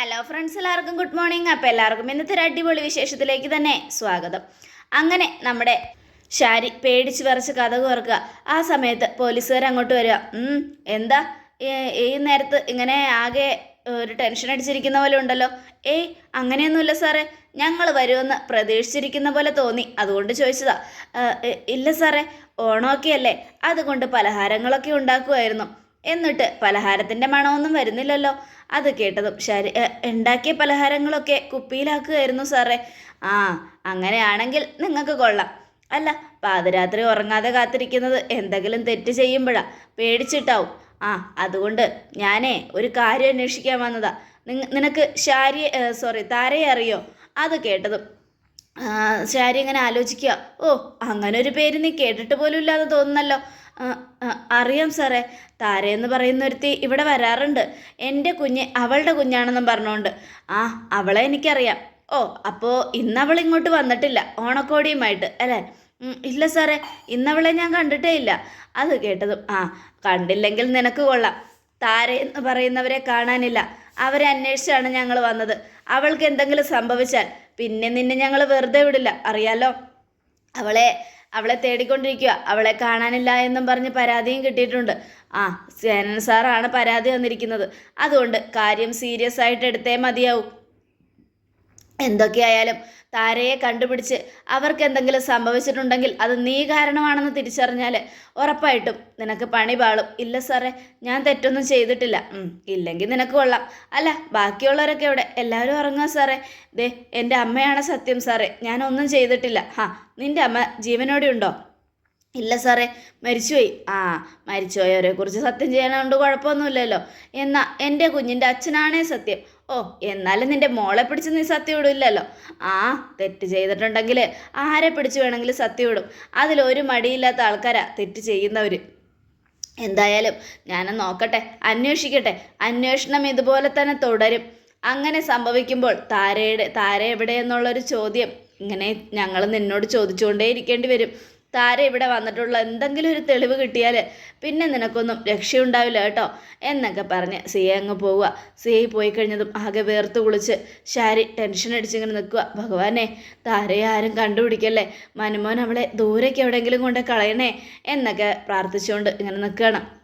Hello friends എല്ലാവർക്കും good morning അപ്പോൾ എല്ലാവർക്കും ഇന്നത്തെ ഒരു അടിപൊളി വിശേഷത്തിലേക്ക് തന്നെ സ്വാഗതം. അങ്ങനെ നമ്മുടെ ഷാരി പേടിച്ച് വിറച്ച് കഥ ഓർക്കുക. ആ സമയത്ത് പോലീസുകാർ അങ്ങോട്ട് വരിക. എന്താ? ഈ- നേരത്ത് ഇങ്ങനെ ആകെ ഒരു ടെൻഷൻ അടിച്ചിരിക്കുന്ന പോലെ ഉണ്ടല്ലോ. ഏയ് അങ്ങനെയൊന്നുമില്ല സാറേ. ഞങ്ങൾ വരുമെന്ന് പ്രതീക്ഷിച്ചിരിക്കുന്ന പോലെ തോന്നി. അതുകൊണ്ട് ചോദിച്ചതാ. ഇല്ല സാറേ. ഓണമൊക്കെ അല്ലേ അതുകൊണ്ട് പലഹാരങ്ങളൊക്കെ ഉണ്ടാക്കുമായിരുന്നു. എന്നിട്ട് പലഹാരത്തിന്റെ മണമൊന്നും വരുന്നില്ലല്ലോ. അത് കേട്ടതും ശരി. ഉണ്ടാക്കിയ പലഹാരങ്ങളൊക്കെ കുപ്പിയിലാക്കുകയായിരുന്നു സാറേ. ആ അങ്ങനെയാണെങ്കിൽ നിങ്ങൾക്ക് കൊള്ളാം. അല്ല പാതിരാത്രി ഉറങ്ങാതെ കാത്തിരിക്കുന്നത് എന്തെങ്കിലും തെറ്റ് ചെയ്യുമ്പോഴാ. പേടിച്ചിട്ടാവും. ആ അതുകൊണ്ട് ഞാനേ ഒരു കാര്യം അന്വേഷിക്കാൻ വന്നതാ. നിനക്ക് ശാരി സോറി താരയെ അറിയോ? അത് കേട്ടതും. ശാരി ഇങ്ങനെ ആലോചിക്കുക. ഓ അങ്ങനെ ഒരു പേര് നീ കേട്ടിട്ട് പോലും ഇല്ലാതെ തോന്നുന്നല്ലോ. അറിയാം സാറേ. താരയെന്ന് പറയുന്ന ഒരുത്തി ഇവിടെ വരാറുണ്ട്. എന്റെ കുഞ്ഞ് അവളുടെ കുഞ്ഞാണെന്നും പറഞ്ഞുകൊണ്ട് ആ അവളെ എനിക്കറിയാം. ഓ അപ്പോൾ ഇന്നവൾ ഇങ്ങോട്ട് വന്നിട്ടില്ല. ഓണക്കോടിയുമായിട്ട് അല്ലേ? ഇല്ല സാറേ. ഇന്നവളെ ഞാൻ കണ്ടിട്ടേ ഇല്ല. അത് കേട്ടതും ആ കണ്ടില്ലെങ്കിൽ നിനക്ക് കൊള്ളാം. താര എന്ന് പറയുന്നവരെ കാണാനില്ല. അവരെ അന്വേഷിച്ചാണ് ഞങ്ങൾ വന്നത്. അവൾക്ക് എന്തെങ്കിലും സംഭവിച്ചാൽ പിന്നെ നിന്നെ ഞങ്ങൾ വെറുതെ വിടില്ല. അറിയാലോ? അവളെ അവളെ തേടിക്കൊണ്ടിരിക്കുക അവളെ കാണാനില്ല എന്നും പറഞ്ഞ് പരാതിയും കിട്ടിയിട്ടുണ്ട്. ആ സേനൻ സാറാണ് പരാതി തന്നിരിക്കുന്നത്. അതുകൊണ്ട് കാര്യം സീരിയസ് ആയിട്ട് എടുത്തേ മതിയാവും. എന്തൊക്കെയായാലും താരയെ കണ്ടുപിടിച്ച് അവർക്ക് എന്തെങ്കിലും സംഭവിച്ചിട്ടുണ്ടെങ്കിൽ അത് നീ കാരണമാണെന്ന് തിരിച്ചറിഞ്ഞാൽ ഉറപ്പായിട്ടും നിനക്ക് പണി പാളും. ഇല്ല സാറേ ഞാൻ തെറ്റൊന്നും ചെയ്തിട്ടില്ല. ഇല്ലെങ്കിൽ നിനക്ക് കൊള്ളാം. അല്ല ബാക്കിയുള്ളവരൊക്കെ എവിടെ? എല്ലാവരും ഉറങ്ങുക സാറേ. ദേ എന്റെ അമ്മയാണ് സത്യം സാറേ. ഞാനൊന്നും ചെയ്തിട്ടില്ല. ഹാ നിന്റെ അമ്മ ജീവനോടെ ഉണ്ടോ? ഇല്ല സാറേ മരിച്ചുപോയി. ആ മരിച്ചുപോയവരെ കുറിച്ച് സത്യം ചെയ്യാനുണ്ട് കുഴപ്പമൊന്നുമില്ലല്ലോ. എന്നാ എന്റെ കുഞ്ഞിന്റെ അച്ഛനാണേ സത്യം. ഓ എന്നാലും നിന്റെ മോളെ പിടിച്ച് നീ സത്യം ഇടില്ലല്ലോ ആ തെറ്റ് ചെയ്തിട്ടുണ്ടെങ്കിൽ ആരെ പിടിച്ച് വേണമെങ്കിലും സത്യം ഇടും അതിലൊരു മടിയില്ലാത്ത ആൾക്കാരാ തെറ്റ് ചെയ്യുന്നവർ എന്തായാലും ഞാൻ നോക്കട്ടെ അന്വേഷിക്കട്ടെ. അന്വേഷണം ഇതുപോലെ തന്നെ തുടരും. അങ്ങനെ സംഭവിക്കുമ്പോൾ താരയുടെ താര എവിടെയെന്നുള്ളൊരു ചോദ്യം ഇങ്ങനെ ഞങ്ങൾ നിന്നോട് ചോദിച്ചുകൊണ്ടേ ഇരിക്കേണ്ടി വരും. താര ഇവിടെ വന്നിട്ടുള്ള എന്തെങ്കിലും ഒരു തെളിവ് കിട്ടിയാൽ പിന്നെ നിനക്കൊന്നും രക്ഷയുണ്ടാവില്ല കേട്ടോ. എന്നൊക്കെ പറഞ്ഞ് സിയെ അങ്ങ് പോവുക. സിയെ പോയി കഴിഞ്ഞതും ആകെ വേർത്ത് കുളിച്ച് ശാരി ടെൻഷൻ അടിച്ചിങ്ങനെ നിൽക്കുക. ഭഗവാനെ താരയെ ആരും കണ്ടുപിടിക്കല്ലേ? മനുമോൻ അവളെ ദൂരേക്ക് എവിടെയെങ്കിലും കൊണ്ട് കളയണേ എന്നൊക്കെ പ്രാർത്ഥിച്ചുകൊണ്ട് ഇങ്ങനെ നിൽക്കുകയാണ്.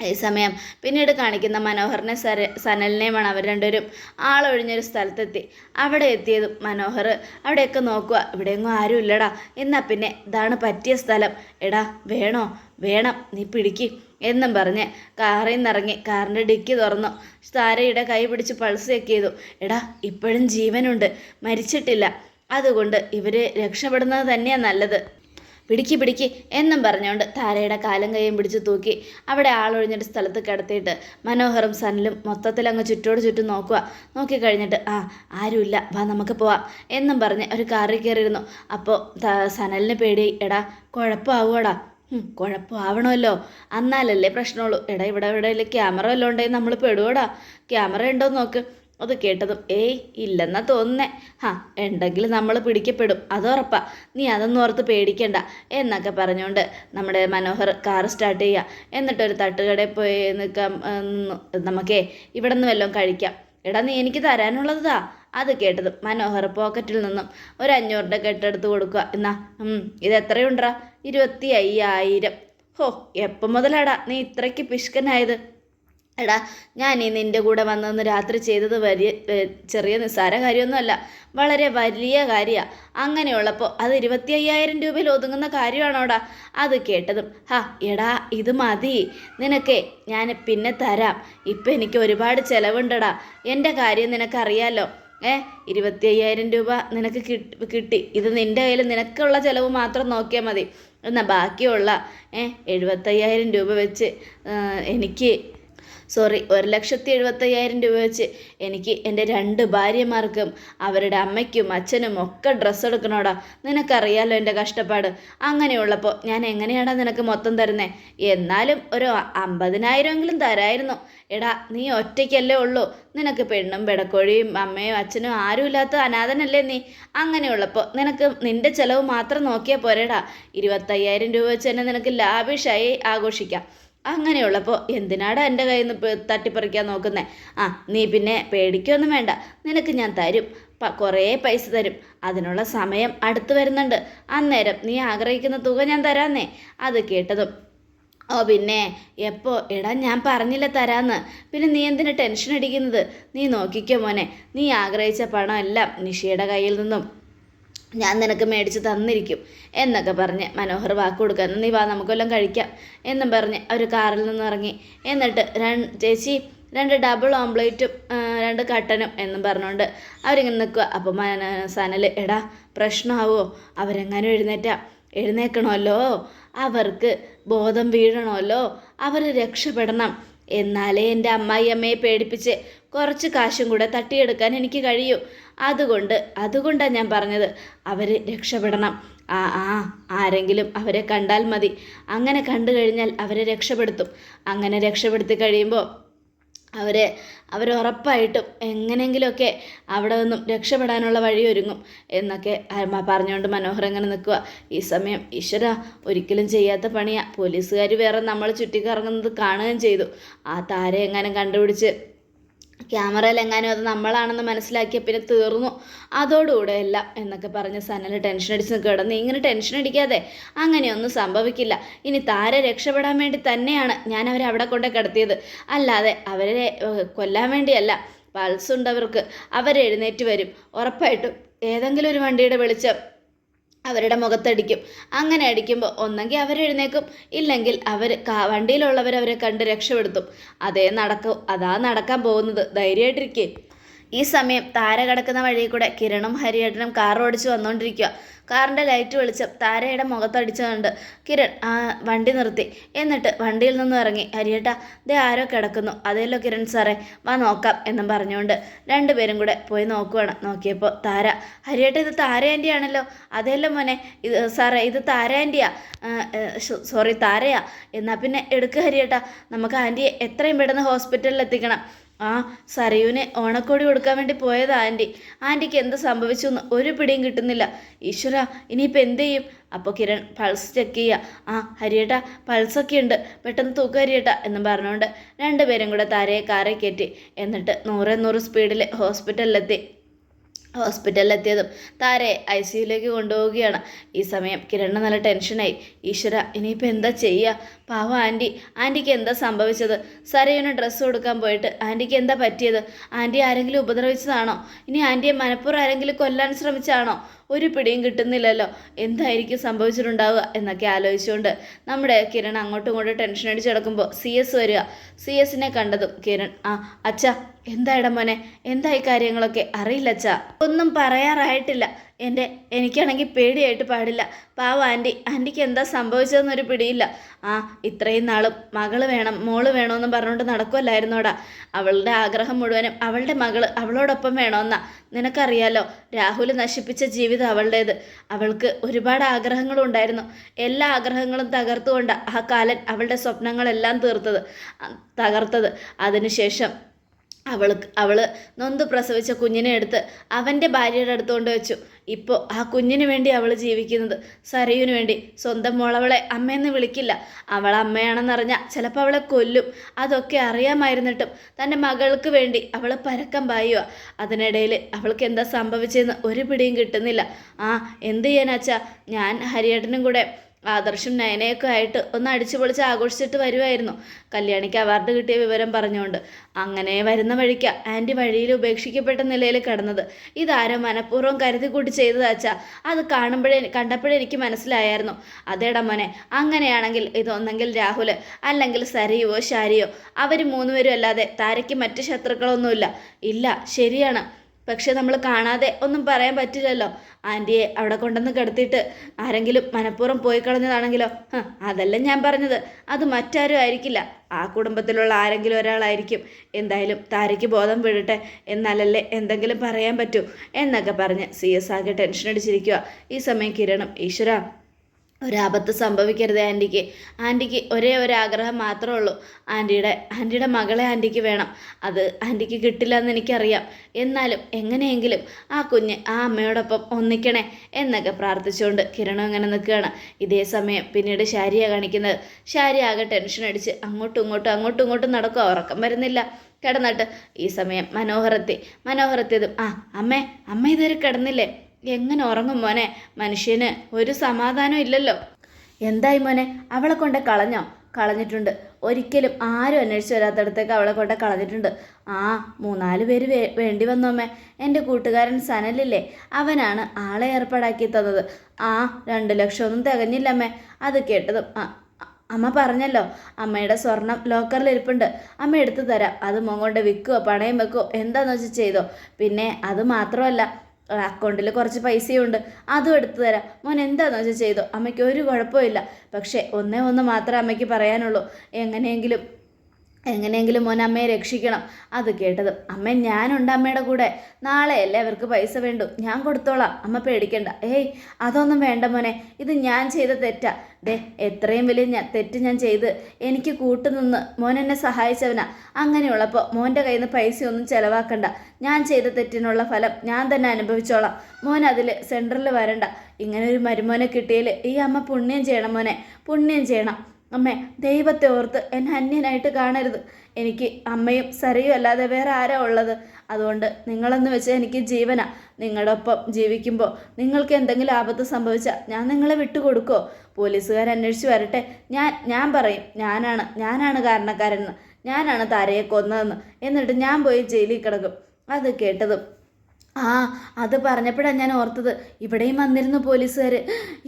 ഈ സമയം പിന്നീട് കാണിക്കുന്ന മനോഹറിനെ സര സനലിനെയുമാണ് അവർ രണ്ടുപേരും ആളൊഴിഞ്ഞൊരു സ്ഥലത്തെത്തി. അവിടെ എത്തിയതും മനോഹർ അവിടെയൊക്കെ നോക്കുക ഇവിടെയൊന്നും ആരും ഇല്ലടാ. എന്നാ പിന്നെ ഇതാണ് പറ്റിയ സ്ഥലം. എടാ വേണോ? വേണം. നീ പിടിക്ക് എന്നും പറഞ്ഞ് കാറിൽ നിന്നിറങ്ങി കാറിന്റെ ഡിക്കി തുറന്നു. താരയുടെ കൈ പിടിച്ച് പൾസ് ചെക്ക് ചെയ്തു. എടാ ഇപ്പോഴും ജീവനുണ്ട്. മരിച്ചിട്ടില്ല. അതുകൊണ്ട് ഇവർ രക്ഷപ്പെടുന്നത് തന്നെയാണ് നല്ലത്. പിടിക്ക് പിടിക്ക് എന്നും പറഞ്ഞുകൊണ്ട് താരയുടെ കാലും കൈയും പിടിച്ച് തൂക്കി അവിടെ ആളൊഴിഞ്ഞിട്ട് സ്ഥലത്ത് കിടത്തിയിട്ട് മനോഹറും സനലും മൊത്തത്തിൽ അങ്ങ് ചുറ്റോട് ചുറ്റും നോക്കുക. നോക്കിക്കഴിഞ്ഞിട്ട് ആ ആരുമില്ല. വാ നമുക്ക് പോവാം. എന്നും പറഞ്ഞ് ഒരു കാറിൽ കയറിയിരുന്നു. അപ്പോൾ സനലിന് പേടി എടാ കുഴപ്പമാവുകടാ കുഴപ്പമാവണമല്ലോ. എന്നാലല്ലേ പ്രശ്നമുള്ളൂ. എടാ ഇവിടെ ഇവിടെ ക്യാമറ വല്ലതും ഉണ്ടെങ്കിൽ നമ്മൾ പെടുവോടാ? ക്യാമറ ഉണ്ടോ നോക്ക്. അത് കേട്ടതും ഏയ് ഇല്ലെന്നാ തോന്നുന്നേ. ഹാ ഉണ്ടെങ്കിൽ നമ്മൾ പിടിക്കപ്പെടും. അതുറപ്പാ നീ അതൊന്നും ഓർത്ത് പേടിക്കണ്ട. എന്നൊക്കെ പറഞ്ഞുകൊണ്ട് നമ്മുടെ മനോഹർ കാർ സ്റ്റാർട്ട് ചെയ്യുക. എന്നിട്ടൊരു തട്ടുകടയിൽ പോയി നിൽക്കാം. നമുക്കേ ഇവിടെ നിന്ന് വല്ലതും കഴിക്കാം. എടാ നീ എനിക്ക് തരാനുള്ളതാ. അത് കേട്ടതും മനോഹർ പോക്കറ്റിൽ നിന്നും ഒരു അഞ്ഞൂറിന്റെ കെട്ടെടുത്ത് കൊടുക്കുക. എന്നാ ഇത് എത്രയുണ്ടാ? ഇരുപത്തി അയ്യായിരം. ഹോ എപ്പം മുതലാടാ? നീ ഇത്രയ്ക്ക് പിഷ്കനായത് എടാ ഞാൻ ഈ നിന്റെ കൂടെ വന്നതെന്ന് രാത്രി ചെയ്തത് വലിയ ചെറിയ നിസ്സാര കാര്യമൊന്നുമല്ല. വളരെ വലിയ കാര്യമാണ് അങ്ങനെയുള്ളപ്പോൾ അത് ഇരുപത്തി അയ്യായിരം രൂപയിൽ ഒതുങ്ങുന്ന കാര്യമാണോടാ? അത് കേട്ടതും ഹാ എടാ ഇത് മതി. നിനക്കേ ഞാൻ പിന്നെ തരാം. ഇപ്പം എനിക്ക് ഒരുപാട് ചിലവുണ്ടടാ. എന്റെ കാര്യം നിനക്കറിയാലോ. ഏ ഇരുപത്തി അയ്യായിരം രൂപ നിനക്ക് കിട്ടി കിട്ടി. ഇത് നിന്റെ കയ്യിൽ നിനക്കുള്ള ചിലവ് മാത്രം നോക്കിയാൽ മതി. എന്നാൽ ബാക്കിയുള്ള ഏ എഴുപത്തയ്യായിരം രൂപ വെച്ച് എനിക്ക് സോറി ഒരു ലക്ഷത്തി എഴുപത്തയ്യായിരം രൂപ വെച്ച് എനിക്ക് എന്റെ രണ്ട് ഭാര്യമാർക്കും അവരുടെ അമ്മയ്ക്കും അച്ഛനും ഒക്കെ ഡ്രസ്സ് എടുക്കണോടാ. നിനക്കറിയാലോ എന്റെ കഷ്ടപ്പാട്. അങ്ങനെയുള്ളപ്പോൾ ഞാൻ എങ്ങനെയാടാ നിനക്ക് മൊത്തം തരുന്നേ? എന്നാലും ഒരു അമ്പതിനായിരമെങ്കിലും തരായിരുന്നു. എടാ നീ ഒറ്റയ്ക്കല്ലേ ഉള്ളൂ. നിനക്ക് പെണ്ണും പെടക്കോഴിയും അമ്മയും അച്ഛനും ആരുമില്ലാത്ത അനാഥനല്ലേ നീ? അങ്ങനെയുള്ളപ്പോൾ നിനക്ക് നിന്റെ ചിലവ് മാത്രം നോക്കിയാൽ പോരേടാ. ഇരുപത്തയ്യായിരം രൂപ വെച്ച് തന്നെ നിനക്ക് ലാവിഷായി ആഘോഷിക്കാം. അങ്ങനെയുള്ളപ്പോൾ എന്തിനാടാ എന്റെ കയ്യിൽ നിന്ന് തട്ടിപ്പറിക്കാൻ നോക്കുന്നേ? ആ നീ പിന്നെ പേടിക്കൊന്നും വേണ്ട. നിനക്ക് ഞാൻ തരും. കുറേ പൈസ തരും. അതിനുള്ള സമയം അടുത്ത് വരുന്നുണ്ട്. അന്നേരം നീ ആഗ്രഹിക്കുന്ന തുക ഞാൻ തരാന്നേ. അത് കേട്ടതും ഓ പിന്നെ എപ്പോ? എടാ ഞാൻ പറഞ്ഞില്ല തരാന്ന്. പിന്നെ നീ എന്തിനാ ടെൻഷൻ അടിക്കുന്നത്? നീ നോക്കിക്കോ മോനെ. നീ ആഗ്രഹിച്ച പണം എല്ലാം നിഷയുടെ കയ്യിൽ നിന്നും ഞാൻ നിനക്ക് മേടിച്ച് തന്നിരിക്കും എന്നൊക്കെ പറഞ്ഞ് മനോഹർ വാക്ക് കൊടുക്കാൻ നീ വാ നമുക്കെല്ലാം കഴിക്കാം എന്നും പറഞ്ഞ് അവർ കാറിൽ നിന്ന് ഇറങ്ങി. എന്നിട്ട് രണ്ട് ചേച്ചി രണ്ട് ഡബിൾ ഓംപ്ലേറ്റും രണ്ട് കട്ടനും എന്നും പറഞ്ഞുകൊണ്ട് അവരിങ്ങനെ നിൽക്കുക. അപ്പോൾ സനൽ എടാ പ്രശ്നമാവോ? അവരെങ്ങാനും എഴുന്നേറ്റാ? എഴുന്നേക്കണമല്ലോ. അവർക്ക് ബോധം വീഴണമല്ലോ. അവർ രക്ഷപ്പെടണം. എന്നാലേ എന്റെ അമ്മായി അമ്മയെ പേടിപ്പിച്ച് കുറച്ച് കാശും കൂടെ തട്ടിയെടുക്കാൻ എനിക്ക് കഴിയൂ. അതുകൊണ്ട് അതുകൊണ്ടാണ് ഞാൻ പറഞ്ഞത്. അവർ രക്ഷപ്പെടണം. ആ ആ ആരെങ്കിലും അവരെ കണ്ടാൽ മതി. അങ്ങനെ കണ്ടു കഴിഞ്ഞാൽ അവരെ രക്ഷപ്പെടുത്തും. അങ്ങനെ രക്ഷപ്പെടുത്തി കഴിയുമ്പോൾ അവരെ അവരുറപ്പായിട്ടും എങ്ങനെയെങ്കിലുമൊക്കെ അവിടെ നിന്നും രക്ഷപ്പെടാനുള്ള വഴി ഒരുങ്ങും എന്നൊക്കെ പറഞ്ഞുകൊണ്ട് മനോഹർ അങ്ങനെ നിൽക്കുക. ഈ സമയം ഈശ്വര ഒരിക്കലും ചെയ്യാത്ത പണിയാ. പോലീസുകാർ വേറെ നമ്മൾ ചുറ്റിക്കറങ്ങുന്നത് കാണുകയും ചെയ്തു. ആ താരെ എങ്ങനെ കണ്ടുപിടിച്ച് ക്യാമറയിൽ എങ്ങാനും അത് നമ്മളാണെന്ന് മനസ്സിലാക്കിയ പിന്നെ തീർന്നു. അതോടുകൂടെ എല്ലാം എന്നൊക്കെ പറഞ്ഞ് സനൽ ടെൻഷൻ അടിച്ച് കിടന്ന് ഇങ്ങനെ ടെൻഷൻ അടിക്കാതെ അങ്ങനെയൊന്നും സംഭവിക്കില്ല. ഇനി താര രക്ഷപ്പെടാൻ വേണ്ടി തന്നെയാണ് ഞാൻ അവരെ അവിടെ കൊണ്ട് കിടത്തിയത്. അല്ലാതെ അവരെ കൊല്ലാൻ വേണ്ടിയല്ല പൾസ് ഉണ്ടവർക്ക്. അവരെഴുന്നേറ്റ് വരും. ഉറപ്പായിട്ടും ഏതെങ്കിലും ഒരു വണ്ടിയുടെ വെളിച്ചം അവരുടെ മുഖത്തടിക്കും. അങ്ങനെ അടിക്കുമ്പോൾ ഒന്നെങ്കിൽ അവരെഴുന്നേക്കും ഇല്ലെങ്കിൽ അവർ വണ്ടിയിലുള്ളവർ അവരെ കണ്ട് രക്ഷപ്പെടുത്തും. അതേ നടക്കും. അതാ നടക്കാൻ പോകുന്നത്. ധൈര്യമായിട്ടിരിക്കേ. ഈ സമയം താര കിടക്കുന്ന വഴി കൂടെ കിരണും ഹരിയേട്ടനും കാർ ഓടിച്ച് വന്നുകൊണ്ടിരിക്കുക കാറിന്റെ ലൈറ്റ് വെളിച്ചം താരയുടെ മുഖത്തടിച്ചു കണ്ട് കിരൺ ആ വണ്ടി നിർത്തി. എന്നിട്ട് വണ്ടിയിൽ നിന്ന് ഇറങ്ങി. ഹരിയേട്ട ദേ ആരോ കിടക്കുന്നു. അതേല്ലോ കിരൺ സാറേ വാ നോക്കാം എന്നും പറഞ്ഞുകൊണ്ട് രണ്ടുപേരും കൂടെ പോയി നോക്കുവാണ്. നോക്കിയപ്പോൾ താര ഹരിയേട്ട ഇത് താര ആന്റി അതേല്ലോ മോനെ ഇത് സാറേ ഇത് താര ആന്റിയാ സോറി താരയാ. എന്നാൽ പിന്നെ എടുക്കുക ഹരിയേട്ട. നമുക്ക് ആന്റിയെ എത്രയും പെട്ടെന്ന് ഹോസ്പിറ്റലിൽ എത്തിക്കണം ആ സരയുവിന് ഓണക്കോടി കൊടുക്കാൻ വേണ്ടി പോയതാ ആന്റി ആന്റിക്ക് എന്ത് സംഭവിച്ചു എന്ന് ഒരു പിടിയും കിട്ടുന്നില്ല. ഈശ്വര ഇനിയിപ്പോൾ എന്ത് ചെയ്യും? അപ്പോൾ കിരൺ പൾസ് ചെക്ക് ചെയ്യുക ആ ഹരിയേട്ട പൾസൊക്കെ ഉണ്ട്. പെട്ടെന്ന് തൂക്ക ഹരിയേട്ട എന്നും പറഞ്ഞുകൊണ്ട് രണ്ടുപേരും കൂടെ താരയെ കാറെ കയറ്റി. എന്നിട്ട് നൂറ് നൂറ് സ്പീഡിൽ ഹോസ്പിറ്റലിലെത്തി ഹോസ്പിറ്റലിലെത്തിയതും താരെ ഐ സിയുലേക്ക് കൊണ്ടുപോവുകയാണ്. ഈ സമയം കിരണ് നല്ല ടെൻഷനായി. ഈശ്വര ഇനിയിപ്പോൾ എന്താ ചെയ്യുക പാവ ആന്റി ആന്റിക്ക് എന്താ സംഭവിച്ചത്? സരയുന് ഡ്രസ്സ് കൊടുക്കാൻ പോയിട്ട് ആന്റിക്ക് എന്താ പറ്റിയത്? ആന്റി ആരെങ്കിലും ഉപദ്രവിച്ചതാണോ? ഇനി ആന്റിയെ മനപ്പുറം ആരെങ്കിലും കൊല്ലാൻ ശ്രമിച്ചാണോ? ഒരു പിടിയും കിട്ടുന്നില്ലല്ലോ. എന്തായിരിക്കും സംഭവിച്ചിട്ടുണ്ടാവുക എന്നൊക്കെ ആലോചിച്ചുകൊണ്ട് നമ്മുടെ കിരൺ അങ്ങോട്ടും ഇങ്ങോട്ടും ടെൻഷൻ അടിച്ച് കിടക്കുമ്പോൾ സി എസ് വരിക. സി എസിനെ കണ്ടതും കിരൺ ആ അച്ഛ എന്തായിട മോനെ? എന്തായി കാര്യങ്ങളൊക്കെ? അറിയില്ല അച്ഛ. ഒന്നും പറയാറായിട്ടില്ല. എന്റെ എനിക്കാണെങ്കിൽ പേടിയായിട്ട് പാടില്ല. പാവ ആന്റി. ആന്റിക്ക് എന്താ സംഭവിച്ചതെന്നൊരു പിടിയില്ല. ആ ഇത്രയും നാളും മകൾ വേണം മോൾ വേണമെന്നും പറഞ്ഞുകൊണ്ട് നടക്കുമല്ലായിരുന്നോടാ അവളുടെ ആഗ്രഹം മുഴുവനും അവളുടെ മകൾ അവളോടൊപ്പം വേണമെന്നാ നിനക്കറിയാലോ രാഹുൽ നശിപ്പിച്ച ജീവിതം അവളുടേത്. അവൾക്ക് ഒരുപാട് ആഗ്രഹങ്ങളും ഉണ്ടായിരുന്നു. എല്ലാ ആഗ്രഹങ്ങളും തകർത്തുകൊണ്ട് ആ കാലൻ അവളുടെ സ്വപ്നങ്ങളെല്ലാം തീർത്തത്. തകർത്തത്. അതിനുശേഷം അവൾക്ക് അവൾ നൊന്ത് പ്രസവിച്ച കുഞ്ഞിനെ എടുത്ത് അവന്റെ ഭാര്യയുടെ അടുത്ത് കൊണ്ട് വെച്ചു. ഇപ്പോൾ ആ കുഞ്ഞിന് വേണ്ടി അവൾ ജീവിക്കുന്നത് സരയുവിന് വേണ്ടി. സ്വന്തം മോളവളെ അമ്മയെന്ന് വിളിക്കില്ല. അവൾ അമ്മയാണെന്നറിഞ്ഞാൽ ചിലപ്പോൾ അവളെ കൊല്ലും. അതൊക്കെ അറിയാമായിരുന്നിട്ടും തന്റെ മകൾക്ക് വേണ്ടി അവൾ പരക്കം പായുക അതിനിടയിൽ അവൾക്ക് എന്താ സംഭവിച്ചതെന്ന് ഒരു പിടിയും കിട്ടുന്നില്ല. ആ എന്ത് ചെയ്യാനാച്ചാ? ഞാൻ ഹരിയേട്ടനും കൂടെ ആദർശം നയനയൊക്കെ ആയിട്ട് ഒന്ന് അടിച്ചു പൊളിച്ച് ആഘോഷിച്ചിട്ട് വരുമായിരുന്നു കല്യാണിക്ക് അവാർഡ് കിട്ടിയ വിവരം പറഞ്ഞുകൊണ്ട് അങ്ങനെ വരുന്ന വഴിക്ക ആന്റി വഴിയിൽ ഉപേക്ഷിക്കപ്പെട്ട നിലയിൽ കിടന്നത്. ഇതാരോ മനഃപൂർവം കരുതി കൂട്ടി ചെയ്തതാച്ചാ അത് കാണുമ്പോഴേ കണ്ടപ്പോഴേ എനിക്ക് മനസ്സിലായായിരുന്നു. അതേടാ മോനെ അങ്ങനെയാണെങ്കിൽ ഇതൊന്നെങ്കിൽ രാഹുൽ അല്ലെങ്കിൽ സരിയോ ശാരിയോ. അവർ മൂന്നുപേരും അല്ലാതെ താരയ്ക്ക് മറ്റ് ശത്രുക്കളൊന്നുമില്ല. ഇല്ല ശരിയാണ്. പക്ഷെ നമ്മൾ കാണാതെ ഒന്നും പറയാൻ പറ്റില്ലല്ലോ. ആന്റിയെ അവിടെ കൊണ്ടുവന്ന് കിടത്തിയിട്ട് ആരെങ്കിലും മനഃപൂർവം പോയി കളഞ്ഞതാണെങ്കിലോ? അതെല്ലാം ഞാൻ പറഞ്ഞത്. അത് മറ്റാരും ആയിരിക്കില്ല. ആ കുടുംബത്തിലുള്ള ആരെങ്കിലും ഒരാളായിരിക്കും. എന്തായാലും താരയ്ക്ക് ബോധം വീഴട്ടെ എന്നാലല്ലേ എന്തെങ്കിലും പറയാൻ പറ്റൂ. എന്നൊക്കെ പറഞ്ഞ് സി എസ് ആകെ ടെൻഷൻ അടിച്ചിരിക്കുക ഈ സമയം കിരണം ഈശ്വര ഒരാപത്ത് സംഭവിക്കരുത് ആന്റിക്ക്. ആന്റിക്ക് ഒരേ ഒരു ആഗ്രഹം മാത്രമേ ഉള്ളൂ. ആന്റിയുടെ ആന്റിയുടെ മകളെ ആന്റിക്ക് വേണം. അത് ആന്റിക്ക് കിട്ടില്ല എന്ന് എനിക്കറിയാം. എന്നാലും എങ്ങനെയെങ്കിലും ആ കുഞ്ഞ് ആ അമ്മയോടൊപ്പം ഒന്നിക്കണേ എന്നൊക്കെ പ്രാർത്ഥിച്ചുകൊണ്ട് കിരണം ഇങ്ങനെ നിൽക്കുകയാണ്. ഇതേ സമയം പിന്നീട് ശാരിയ കാണിക്കുന്നത്. ശാരി ആകെ ടെൻഷൻ അടിച്ച് അങ്ങോട്ടും ഇങ്ങോട്ടും അങ്ങോട്ടും ഇങ്ങോട്ടും നടക്കുക ഉറക്കം വരുന്നില്ല. കിടന്നിട്ട് ഈ സമയം മനോഹരത്തെ മനോഹരത്തേതും ആ അമ്മേ അമ്മ ഇതുവരെ കിടന്നില്ലേ? എങ്ങനെ ഉറങ്ങും മോനെ? മനുഷ്യന് ഒരു സമാധാനം ഇല്ലല്ലോ. എന്തായി മോനെ? അവളെ കൊണ്ട് കളഞ്ഞോ? കളഞ്ഞിട്ടുണ്ട്. ഒരിക്കലും ആരും അന്വേഷിച്ച് വരാത്തടത്തേക്ക് അവളെ കൊണ്ട് കളഞ്ഞിട്ടുണ്ട്. ആ മൂന്നാൽ പേര് വേ വേണ്ടി വന്നോമ്മേ എന്റെ കൂട്ടുകാരൻ സനലില്ലേ? അവനാണ് ആളെ ഏർപ്പാടാക്കി തന്നത്. ആ രണ്ട് ലക്ഷമൊന്നും തികഞ്ഞില്ലമ്മേ അത് കേട്ടതും അമ്മ പറഞ്ഞല്ലോ. അമ്മയുടെ സ്വർണം ലോക്കറിൽ ഇരിപ്പുണ്ട്. അമ്മ എടുത്തു തരാം. അത് മോൻ കൊണ്ട് വിൽക്കുവോ? പണയം വെക്കുവോ? എന്താണെന്ന് വെച്ചാൽ ചെയ്തോ? പിന്നെ അത് മാത്രമല്ല അക്കൗണ്ടിൽ കുറച്ച് പൈസയുണ്ട്. അതും എടുത്തു തരാം. മോൻ എന്താണെന്ന് വെച്ചാൽ ചെയ്തോ. അമ്മയ്ക്ക് ഒരു കുഴപ്പമില്ല. പക്ഷേ ഒന്നേ ഒന്ന് മാത്രമേ അമ്മയ്ക്ക് പറയാനുള്ളൂ. എങ്ങനെയെങ്കിലും എങ്ങനെയെങ്കിലും മോൻ അമ്മയെ രക്ഷിക്കണം. അത് കേട്ടതും അമ്മ ഞാനുണ്ട് അമ്മയുടെ കൂടെ. നാളെ നാളെയല്ലേ അവർക്ക് പൈസ വേണ്ടു. ഞാൻ കൊടുത്തോളാം. അമ്മ പേടിക്കണ്ട. ഏയ് അതൊന്നും വേണ്ട മോനെ. ഇത് ഞാൻ ചെയ്ത തെറ്റാ. ദേ എത്രയും വലിയ ഞാൻ തെറ്റ് ഞാൻ ചെയ്ത് എനിക്ക് കൂട്ടുനിന്ന് മോൻ എന്നെ സഹായിച്ചവനാ. അങ്ങനെയുള്ളപ്പോൾ മോന്റെ കയ്യിൽ നിന്ന് പൈസയൊന്നും ചിലവാക്കണ്ട. ഞാൻ ചെയ്ത തെറ്റിനുള്ള ഫലം ഞാൻ തന്നെ അനുഭവിച്ചോളാം. മോൻ അതിൽ സെന്ററിൽ വരണ്ട. ഇങ്ങനെ ഒരു മരുമോനെ കിട്ടിയതിൽ ഈ അമ്മ പുണ്യം ചെയ്യണം മോനെ. പുണ്യം ചെയ്യണം. അമ്മേ ദൈവത്തെ ഓർത്ത് എന്നെ അന്യനായിട്ട് കാണരുത്. എനിക്ക് അമ്മയും സരയും അല്ലാതെ വേറെ ആരാ ഉള്ളത്? അതുകൊണ്ട് നിങ്ങളെന്ന് വെച്ചാൽ എനിക്ക് ജീവന. നിങ്ങളുടെ ഒപ്പം ജീവിക്കുമ്പോൾ നിങ്ങൾക്ക് എന്തെങ്കിലും ആപത്ത് സംഭവിച്ചാൽ ഞാൻ നിങ്ങളെ വിട്ടുകൊടുക്കോ? പോലീസുകാർ അന്വേഷിച്ച് വരട്ടെ. ഞാൻ ഞാൻ പറയും ഞാനാണ് ഞാനാണ് കാരണക്കാരെന്ന് ഞാനാണ് താരയെ കൊന്നതെന്ന്. എന്നിട്ട് ഞാൻ പോയി ജയിലിൽ കിടക്കും. അത് കേട്ടതും ആ അത് പറഞ്ഞപ്പോഴാണ് ഞാൻ ഓർത്തത്. ഇവിടെയും വന്നിരുന്നു പോലീസുകാർ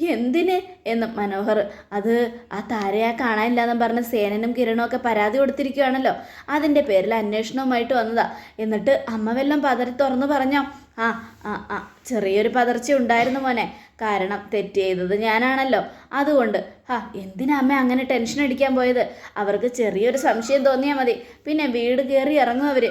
എന്തിന്? എന്ന് മനോഹർ അത് ആ താരയെ കാണാനില്ലാന്ന് പറഞ്ഞ സേനനും കിരണും ഒക്കെ പരാതി കൊടുത്തിരിക്കുകയാണല്ലോ അതിന്റെ പേരിൽ അന്വേഷണവുമായിട്ട് വന്നതാ. എന്നിട്ട് അമ്മ വല്ലതും പതറി തുറന്നു പറഞ്ഞോ? ആ ആ ആ ചെറിയൊരു പതർച്ച ഉണ്ടായിരുന്നു മോനെ. കാരണം തെറ്റ് ചെയ്തത് ഞാനാണല്ലോ. അതുകൊണ്ട് ആ എന്തിനാ അമ്മ അങ്ങനെ ടെൻഷൻ അടിക്കാൻ പോയത്? അവർക്ക് ചെറിയൊരു സംശയം തോന്നിയാൽ മതി. പിന്നെ വീട് കയറി ഇറങ്ങും അവർ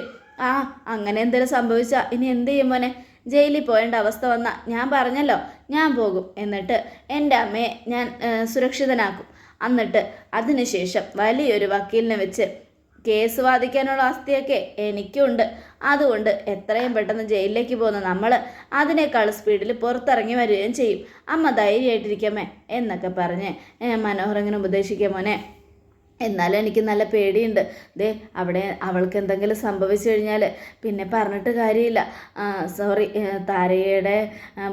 ആ അങ്ങനെ എന്തെങ്കിലും സംഭവിച്ചാൽ ഇനി എന്ത് ചെയ്യും മോനെ? ജയിലിൽ പോകേണ്ട അവസ്ഥ വന്ന ഞാൻ പറഞ്ഞല്ലോ ഞാൻ പോകും. എന്നിട്ട് എന്റെ അമ്മയെ ഞാൻ സുരക്ഷിതനാക്കും. എന്നിട്ട് അതിനുശേഷം വലിയൊരു വക്കീലിനെ വെച്ച് കേസ് വാദിക്കാനുള്ള ആസ്തിയൊക്കെ എനിക്കുണ്ട്. അതുകൊണ്ട് എത്രയും പെട്ടെന്ന് ജയിലിലേക്ക് പോകുന്ന നമ്മൾ അതിനേക്കാൾ സ്പീഡിൽ പുറത്തിറങ്ങി വരികയും ചെയ്യും. അമ്മ ധൈര്യമായിട്ടിരിക്കാമേ എന്നൊക്കെ പറഞ്ഞ് മനോഹരങ്ങനെ മനോഹർ ഇങ്ങനെ ഉപദേശിക്കാം മോനെ? എന്നാലും എനിക്ക് നല്ല പേടിയുണ്ട്. ദേ അവിടെ അവൾക്ക് എന്തെങ്കിലും സംഭവിച്ചു കഴിഞ്ഞാൽ പിന്നെ പറഞ്ഞിട്ട് കാര്യമില്ല. സോറി താരയുടെ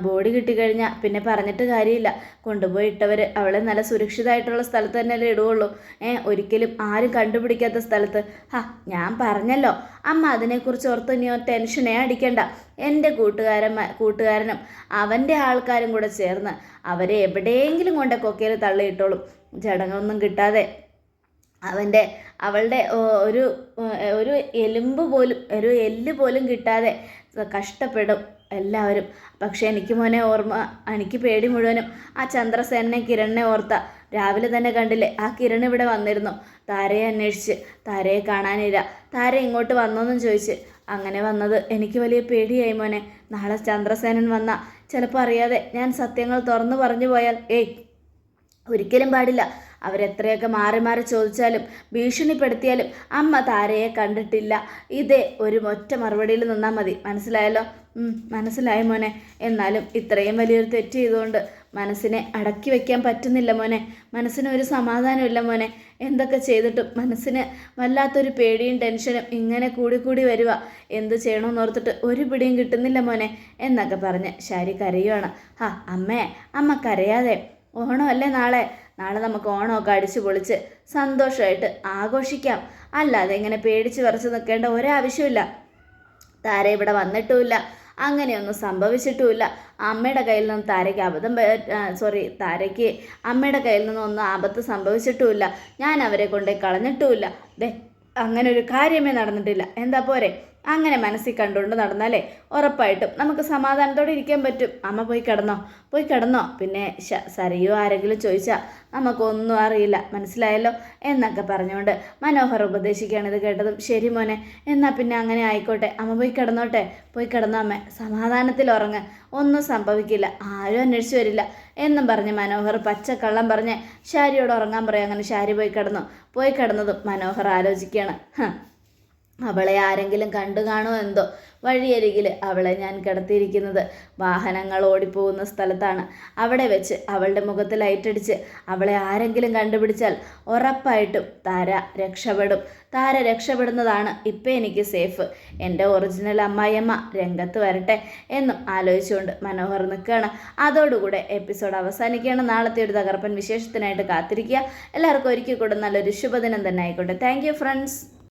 ബോഡി കിട്ടിക്കഴിഞ്ഞാൽ പിന്നെ പറഞ്ഞിട്ട് കാര്യമില്ല. കൊണ്ടുപോയി ഇട്ടവർ അവളെ നല്ല സുരക്ഷിതമായിട്ടുള്ള സ്ഥലത്ത് തന്നെയല്ലേ ഇടുകയുള്ളൂ ഏ ഒരിക്കലും ആരും കണ്ടുപിടിക്കാത്ത സ്ഥലത്ത്. ഹാ ഞാൻ പറഞ്ഞല്ലോ. അമ്മ അതിനെക്കുറിച്ച് ഓർത്ത് ഇനി ടെൻഷനേ അടിക്കണ്ട. എന്റെ കൂട്ടുകാരൻ കൂട്ടുകാരനും അവന്റെ ആൾക്കാരും കൂടെ ചേർന്ന് അവരെ എവിടെയെങ്കിലും കൊണ്ട് കൊക്കയിൽ തള്ളിയിട്ടോളും. ജടങ്ങൊന്നും കിട്ടാതെ. അവന്റെ അവളുടെ ഒരു ഒരു എലുമ്പ് പോലും ഒരു എല്ല് പോലും കിട്ടാതെ കഷ്ടപ്പെടും എല്ലാവരും. പക്ഷേ എനിക്ക് മോനെ ഓർമ്മ എനിക്ക് പേടി മുഴുവനും. ആ ചന്ദ്രസേനെ കിരണിനെ ഓർത്ത രാവിലെ തന്നെ കണ്ടില്ലേ ആ കിരൺ ഇവിടെ വന്നിരുന്നു. താരയെ അന്വേഷിച്ച് താരയെ കാണാനില്ല. താര ഇങ്ങോട്ട് വന്നോന്നും ചോദിച്ച് അങ്ങനെ വന്നത് എനിക്ക് വലിയ പേടിയായി മോനെ. നാളെ ചന്ദ്രസേനൻ വന്ന ചിലപ്പോൾ അറിയാതെ ഞാൻ സത്യങ്ങൾ തുറന്നു പറഞ്ഞു പോയാൽ ഏയ് ഒരിക്കലും പാടില്ല. അവരെത്രയൊക്കെ മാറി മാറി ചോദിച്ചാലും ഭീഷണിപ്പെടുത്തിയാലും അമ്മ താരയെ കണ്ടിട്ടില്ല. ഇതേ ഒരു ഒറ്റ മറുപടിയിൽ നിന്നാൽ മതി. മനസ്സിലായല്ലോ? മനസ്സിലായി മോനെ. എന്നാലും ഇത്രയും വലിയൊരു തെറ്റ് ചെയ്തുകൊണ്ട് മനസ്സിനെ അടക്കി വെക്കാൻ പറ്റുന്നില്ല മോനെ. മനസ്സിന് ഒരു സമാധാനമില്ല മോനെ. എന്തൊക്കെ ചെയ്തിട്ടും മനസ്സിന് വല്ലാത്തൊരു പേടിയും ടെൻഷനും ഇങ്ങനെ കൂടി കൂടി വരിക എന്ത് ചെയ്യണമെന്ന് ഓർത്തിട്ട് ഒരു പിടിയും കിട്ടുന്നില്ല മോനെ എന്നൊക്കെ പറഞ്ഞ് ശാരി കരയുവാണ്. ഹാ അമ്മേ അമ്മ കരയാതെ ഓണമല്ലേ നാളെ? നാളെ നമുക്ക് ഓണമൊക്കെ അടിച്ചു പൊളിച്ച് സന്തോഷമായിട്ട് ആഘോഷിക്കാം. അല്ലാതെ ഇങ്ങനെ പേടിച്ച് വിറച്ച് നിൽക്കേണ്ട ഒരാവശ്യമില്ല താര ഇവിടെ വന്നിട്ടുമില്ല. അങ്ങനെയൊന്നും സംഭവിച്ചിട്ടുമില്ല. അമ്മയുടെ കയ്യിൽ നിന്ന് താരയ്ക്ക് അബദ്ധം സോറി താരയ്ക്ക് അമ്മയുടെ കയ്യിൽ നിന്നൊന്നും ആപത്ത് സംഭവിച്ചിട്ടുമില്ല. ഞാൻ അവരെ കൊണ്ടേ കളഞ്ഞിട്ടുമില്ല. ദേ അങ്ങനെ ഒരു കാര്യമേ നടന്നിട്ടില്ല. എന്താ പോരെ? അങ്ങനെ മനസ്സിൽ കണ്ടുകൊണ്ട് നടന്നാലേ ഉറപ്പായിട്ടും നമുക്ക് സമാധാനത്തോടെ ഇരിക്കാൻ പറ്റും. അമ്മ പോയി കിടന്നോ? പോയി കിടന്നോ? പിന്നെ സരയോ ആരെങ്കിലും ചോദിച്ചാൽ നമുക്കൊന്നും അറിയില്ല. മനസ്സിലായല്ലോ? എന്നൊക്കെ പറഞ്ഞുകൊണ്ട് മനോഹർ ഉപദേശിക്കുകയാണ് ഇത് കേട്ടതും. ശരി മോനെ എന്നാൽ പിന്നെ അങ്ങനെ ആയിക്കോട്ടെ. അമ്മ പോയി കിടന്നോട്ടെ. പോയി കിടന്നോ അമ്മ. സമാധാനത്തിൽ ഉറങ്ങ്. ഒന്നും സംഭവിക്കില്ല. ആരും അന്വേഷിച്ചു വരില്ല. എന്നും പറഞ്ഞ് മനോഹർ പച്ചക്കള്ളം പറഞ്ഞ് ശാരിയോട് ഉറങ്ങാൻ പറയും. അങ്ങനെ ശാരി പോയി കിടന്നു. പോയി കിടന്നതും മനോഹർ ആലോചിക്കുകയാണ്. "ഹ്, അവളെ ആരെങ്കിലും കണ്ടു കാണോ എന്തോ? വഴിയരികിൽ അവളെ ഞാൻ കിടത്തിയിരിക്കുന്നത്. വാഹനങ്ങൾ ഓടിപ്പോകുന്ന സ്ഥലത്താണ്. അവിടെ വെച്ച് അവളുടെ മുഖത്ത് ലൈറ്റടിച്ച് അവളെ ആരെങ്കിലും കണ്ടുപിടിച്ചാൽ ഉറപ്പായിട്ടും താര രക്ഷപ്പെടും. താര രക്ഷപ്പെടുന്നതാണ് ഇപ്പം എനിക്ക് സേഫ്. എന്റെ ഒറിജിനൽ അമ്മായിയമ്മ രംഗത്ത് വരട്ടെ എന്നും ആലോചിച്ചുകൊണ്ട് മനോഹർ നിൽക്കുകയാണ്. അതോടുകൂടെ എപ്പിസോഡ് അവസാനിക്കുകയാണ്. നാളത്തെ ഒരു തകർപ്പൻ വിശേഷത്തിനായിട്ട് കാത്തിരിക്കുക. എല്ലാവർക്കും ഒരിക്കൽ കൂടെ നല്ലൊരു ശുഭദിനം തന്നെ ആയിക്കോട്ടെ. Thank friends